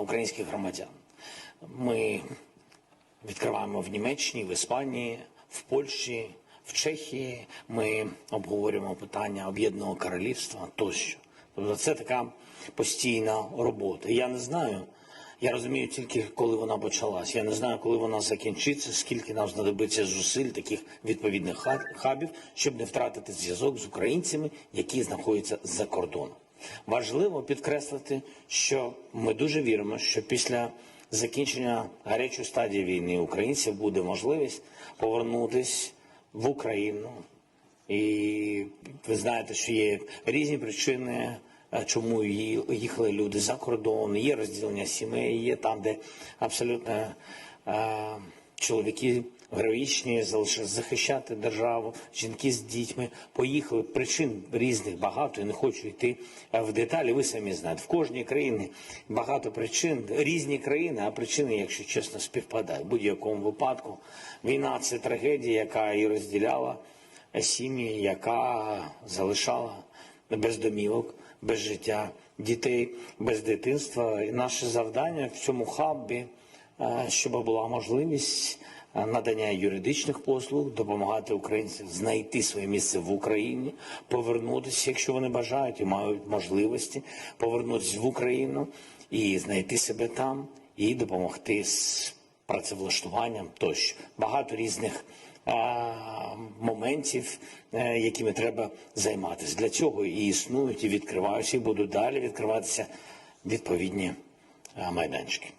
українських громадян. Ми відкриваємо в Німеччині, в Іспанії, в Польщі, в Чехії. Ми обговорюємо питання об'єднаного королівства тощо. Тобто це така постійна робота. Я не знаю. Я розумію тільки, коли вона почалась. Я не знаю, коли вона закінчиться, скільки нам знадобиться зусиль таких відповідних хабів, щоб не втратити зв'язок з українцями, які знаходяться за кордоном. Важливо підкреслити, що ми дуже віримо, що після закінчення гарячої стадії війни українців буде можливість повернутись в Україну. І ви знаєте, що є різні причини, е, чому їхали люди за кордон, є розділення сімей, є там, де абсолютно е, чоловіки героїчні захищати державу, жінки з дітьми поїхали. Причин різних багато. Я не хочу йти е, в деталі. Ви самі знаєте, в кожній країні багато причин, різні країни, а причини, якщо чесно, співпадають. В будь-якому випадку війна це трагедія, яка і розділяла сім'ї, яка залишала без домівок, без життя дітей, без дитинства. І наше завдання в цьому хабі, е, щоб була можливість е, надання юридичних послуг, допомагати українцям знайти своє місце в Україні, повернутися, якщо вони бажають і мають можливості, повернутися в Україну і знайти себе там, і допомогти з працевлаштуванням тощо. Багато різних а, моментів, е, якими треба займатися. Для цього і існують, і відкриваються, і будуть далі відкриватися відповідні майданчики.